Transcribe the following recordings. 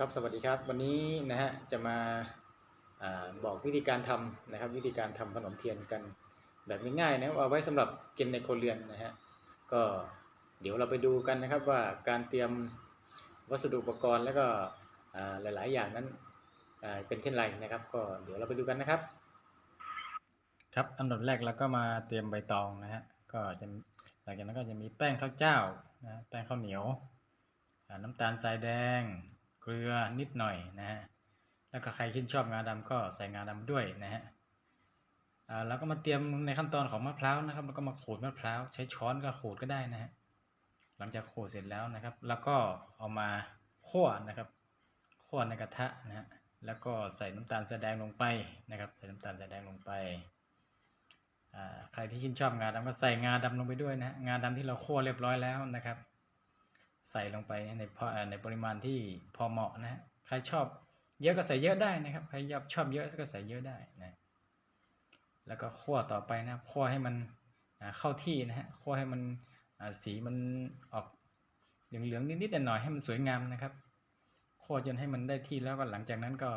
ครับสวัสดีครับวันนี้นะฮะจะมาอาบอกวิธีการทำนะครับ วิธีการทำขนมเทียนกันแบบง่ายๆนะเอาไว้สำหรับกินในครัวเรือนนะฮะก็เดี๋ยวเราไปดูกันนะครับว่าการเตรียมวัสดุอุปกรณ์แล้วก็อ่าหลายๆ อย่างนั้นอ่าเป็นเช่นไรนะครับ ก็เดี๋ยวเราไปดูกันนะครับ ครับอันดับแรกเราก็มาเตรียมใบตองนะฮะก็จะหลังจากนั้นก็จะมีแป้งข้าวเจ้านะแป้งข้าวเหนียวอ่าน้ำตาลทรายแดง เกลือนิดหน่อยนะฮะ แล้วก็ใครชื่นชอบงาดำก็ใส่งาดำด้วยนะฮะอ่าแล้วก็มาเตรียมในขั้นตอนของมะพร้าวนะครับ แล้วก็มาขูดมะพร้าวใช้ช้อนก็ขูดก็ได้นะฮะ หลังจากขูดเสร็จแล้วนะครับ แล้วก็เอามาคั่วนะครับคั่วในกระทะนะฮะ แล้วก็ใส่น้ำตาลทรายแดงลงไปนะครับ ใส่น้ำตาลทรายแดงลงไปใครที่ชื่นชอบงาดำก็ใส่งาดำลงไปด้วยนะฮะงาดำที่เราคั่วเรียบร้อยแล้วนะครับ ใส่ลงไปในพอในปริมาณที่พอเหมาะนะฮะใครชอบเยอะก็ใส่เยอะได้นะครับใครชอบชอบเยอะก็ใส่เยอะได้นะแล้วก็คั่วต่อไปนะคั่วให้มันเข้าที่นะฮะคั่วให้มันสีมันออกเหลืองๆนิดๆหน่อยๆให้มันสวยงามนะครับคั่วจนให้มันได้ที่แล้วก็หลังจากนั้นก็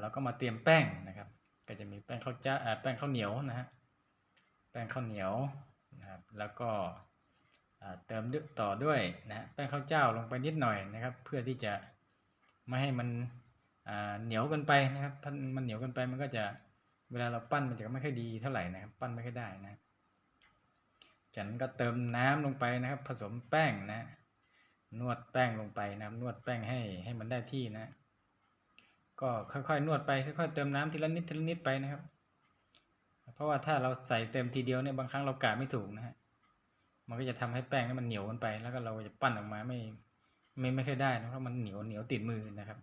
เราก็มาเตรียมแป้งนะครับ ก็จะมีแป้งข้าวจ้าแป้งข้าวเหนียวนะฮะแป้งข้าวเหนียวนะครับแล้วก็ เติมด้วยต่อด้วยนะฮะแป้งข้าวเจ้าลงไปนิดหน่อยนะครับ เพื่อที่จะไม่ให้มันเหนียวเกินไปนะครับถ้ามันเหนียวเกินไปมันก็จะเวลาเราปั้นมันจะไม่ค่อยดีเท่าไหร่นะครับ ปั้นไม่ค่อยได้นะจากนั้นก็เติมน้ำลงไปนะครับ ผสมแป้งนะ นวดแป้งลงไปนะครับ นวดแป้งให้ให้มันได้ที่นะ ก็ค่อยๆ นวดไปค่อยๆเติมน้ำทีละนิดทีละนิดไปนะครับ เพราะว่าถ้าเราใส่เต็มทีเดียวเนี่ยบางครั้งเรากะไม่ถูกนะฮะ มันก็จะทำให้แป้งนั้นมันเหนียวกันไป แล้วก็เราจะปั้นออกมาไม่ไม่ไม่ค่อยได้นะเพราะมันเหนียวเหนียวติดมือนะครับ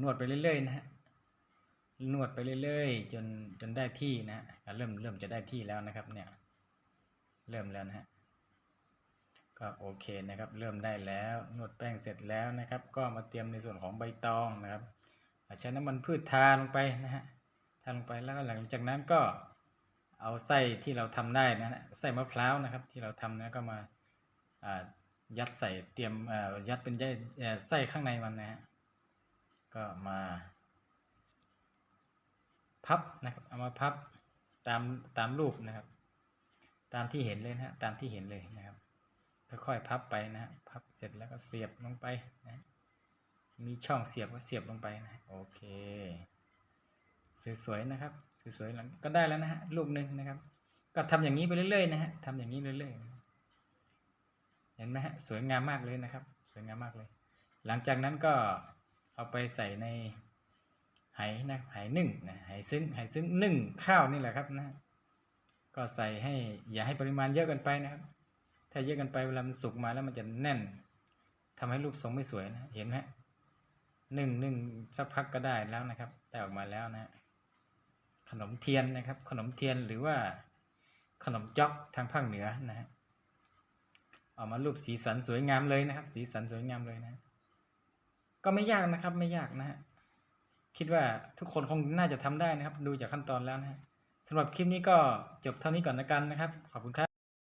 นวดไปเรื่อยๆนะฮะนวดไปเรื่อยๆจนจนได้ที่นะฮะเริ่มเริ่มจะได้ที่แล้วนะครับเนี่ยเริ่มแล้วนะฮะก็โอเคนะครับ เริ่มได้แล้วนวดแป้งเสร็จแล้วนะครับ ก็มาเตรียมในส่วนของใบตองนะครับใช้น้ำมันพืชทาลงไปนะฮะทาลงไปแล้วหลังจากนั้นก็ เอาไส้ที่เราทำได้นะฮะไส้มะพร้าวนะครับ ที่เราทำนะก็มาายัดใส่เตรียมยัดเป็นไส้เอ่อไส้ข้างในมันนะฮะก็มาพับนะครับเอามาพับตามตามรูปนะครับ ตามที่เห็นเลยนะฮะตามที่เห็นเลยนะครับค่อยๆพับไปนะฮะพับเสร็จแล้วก็เสียบลงไปนะมีช่องเสียบก็เสียบลงไปนะโอเคสวยๆนะครับ สวยๆแล้วก็ได้แล้วนะฮะลูกหนึ่งนะครับ ก็ทำอย่างนี้ไปเรื่อยๆนะฮะทำอย่างนี้เรื่อยๆเห็นไหมฮะสวยงามมากเลยนะครับ สวยงามมากเลย หลังจากนั้นก็เอาไปใส่ในไหนะไหนึ่งนะไหซึ้งไหซึ้งนึ่งข้าวนี่แหละครับนะ ก็ใส่ให้อย่าให้ปริมาณเยอะเกินไปนะครับ ถ้าเยอะเกินไปเวลามันสุกมาแล้วมันจะแน่นทำให้รูปทรงไม่สวยนะเห็นไหมฮะนึ่งหนึ่งสักพักก็ได้แล้วนะครับได้ออกมาแล้วนะฮะ ขนมเทียนนะครับ ขนมเทียนหรือว่าขนมจ๊อกทางภาคเหนือนะฮะเอามารูปสีสันสวยงามเลยนะครับ สีสันสวยงามเลยนะ ก็ไม่ยากนะครับไม่ยากนะฮะคิดว่าทุกคนคงน่าจะทำได้นะครับ ดูจากขั้นตอนแล้วนะฮะสำหรับคลิปนี้ก็จบเท่านี้ก่อนละกันนะครับ ขอบคุณครับ